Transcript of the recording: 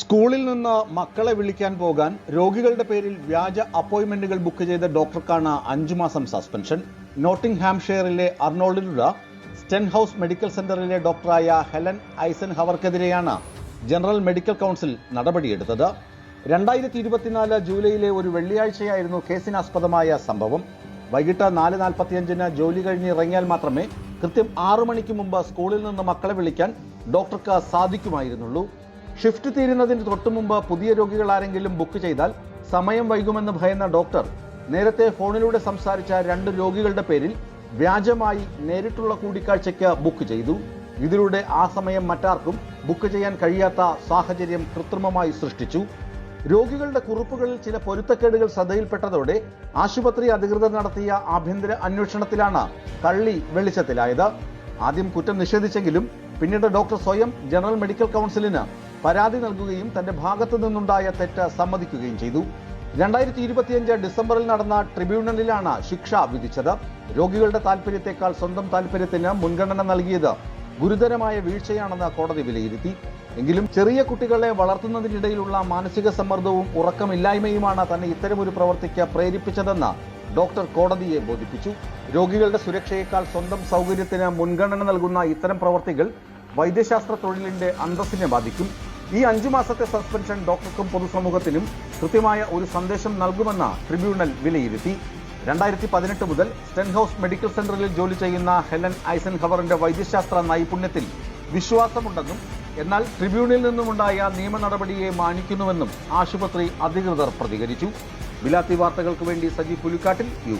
സ്കൂളിൽ നിന്ന് മക്കളെ വിളിക്കാൻ പോകാൻ രോഗികളുടെ പേരിൽ വ്യാജ അപ്പോയിന്റ്മെന്റുകൾ ബുക്ക് ചെയ്ത ഡോക്ടർക്കാണ് അഞ്ചു മാസം സസ്പെൻഷൻ. നോട്ടിംഗ് ഹാംഷെയറിലെ അർണോൾഡിലുള്ള സ്റ്റെൻ മെഡിക്കൽ സെന്ററിലെ ഡോക്ടറായ ഹെലൻ ഐസൻ ഹവർക്കെതിരെയാണ് ജനറൽ മെഡിക്കൽ കൗൺസിൽ നടപടിയെടുത്തത്. രണ്ടായിരത്തി ഇരുപത്തിനാല് ജൂലൈയിലെ ഒരു വെള്ളിയാഴ്ചയായിരുന്നു കേസിനാസ്പദമായ സംഭവം. വൈകിട്ട് നാല് നാൽപ്പത്തിയഞ്ചിന് ജോലി കഴിഞ്ഞ് ഇറങ്ങിയാൽ മാത്രമേ കൃത്യം ആറു മണിക്ക് മുമ്പ് സ്കൂളിൽ നിന്ന് മക്കളെ വിളിക്കാൻ ഡോക്ടർക്ക് സാധിക്കുമായിരുന്നുള്ളൂ. ഷിഫ്റ്റ് തീരുന്നതിന് തൊട്ടുമുമ്പ് പുതിയ രോഗികൾ ആരെങ്കിലും ബുക്ക് ചെയ്താൽ സമയം വൈകുമെന്ന് ഭയന്ന ഡോക്ടർ നേരത്തെ ഫോണിലൂടെ സംസാരിച്ച രണ്ട് രോഗികളുടെ പേരിൽ വ്യാജമായി നേരിട്ടുള്ള കൂടിക്കാഴ്ചയ്ക്ക് ബുക്ക് ചെയ്തു. ഇതിലൂടെ ആ സമയം മറ്റാർക്കും ബുക്ക് ചെയ്യാൻ കഴിയാത്ത സാഹചര്യം കൃത്രിമമായി സൃഷ്ടിച്ചു. രോഗികളുടെ കുറിപ്പുകളിൽ ചില പൊരുത്തക്കേടുകൾ ശ്രദ്ധയിൽപ്പെട്ടതോടെ ആശുപത്രി അധികൃതർ നടത്തിയ ആഭ്യന്തര അന്വേഷണത്തിലാണ് കള്ളി വെളിച്ചത്തിലായത്. ആദ്യം കുറ്റം നിഷേധിച്ചെങ്കിലും പിന്നീട് ഡോക്ടർ സ്വയം ജനറൽ മെഡിക്കൽ കൗൺസിലിന് പരാതി നൽകുകയും തന്റെ ഭാഗത്തു നിന്നുണ്ടായ തെറ്റ് സമ്മതിക്കുകയും ചെയ്തു. രണ്ടായിരത്തി ഇരുപത്തിയഞ്ച് ഡിസംബറിൽ നടന്ന ട്രിബ്യൂണലിലാണ് ശിക്ഷ വിധിച്ചത്. രോഗികളുടെ താൽപര്യത്തെക്കാൾ സ്വന്തം താൽപര്യത്തിന് മുൻഗണന നൽകിയത് ഗുരുതരമായ വീഴ്ചയാണെന്ന് കോടതി വിലയിരുത്തി. എങ്കിലും ചെറിയ കുട്ടികളെ വളർത്തുന്നതിനിടയിലുള്ള മാനസിക സമ്മർദ്ദവും ഉറക്കമില്ലായ്മയുമാണ് തന്നെ ഇത്തരമൊരു പ്രവർത്തിക്ക് പ്രേരിപ്പിച്ചതെന്ന് ഡോക്ടർ കോടതിയെ ബോധിപ്പിച്ചു. രോഗികളുടെ സുരക്ഷയേക്കാൾ സ്വന്തം സൗകര്യത്തിന് മുൻഗണന നൽകുന്ന ഇത്തരം പ്രവർത്തികൾ വൈദ്യശാസ്ത്ര തൊഴിലിന്റെ അന്തസ്സിനെ ബാധിക്കും. ഈ അഞ്ചു മാസത്തെ സസ്പെൻഷൻ ഡോക്ടർക്കും പൊതുസമൂഹത്തിനും കൃത്യമായ ഒരു സന്ദേശം നൽകുമെന്ന് ട്രിബ്യൂണൽ വിലയിരുത്തി. രണ്ടായിരത്തി പതിനെട്ട് മുതൽ സ്റ്റെൻഹൌസ് മെഡിക്കൽ സെന്ററിൽ ജോലി ചെയ്യുന്ന ഹെലൻ ഐസൻ ഹവറിന്റെ വൈദ്യശാസ്ത്ര നൈപുണ്യത്തിൽ വിശ്വാസമുണ്ടെന്നും എന്നാൽ ട്രിബ്യൂണലിൽ നിന്നുമുണ്ടായ നിയമ നടപടിയെ മാനിക്കുന്നുവെന്നും ആശുപത്രി അധികൃതർ പ്രതികരിച്ചു. വിലാത്തി വാർത്തകൾക്ക് വേണ്ടി സജി പുലിക്കാട്ടിൽ യു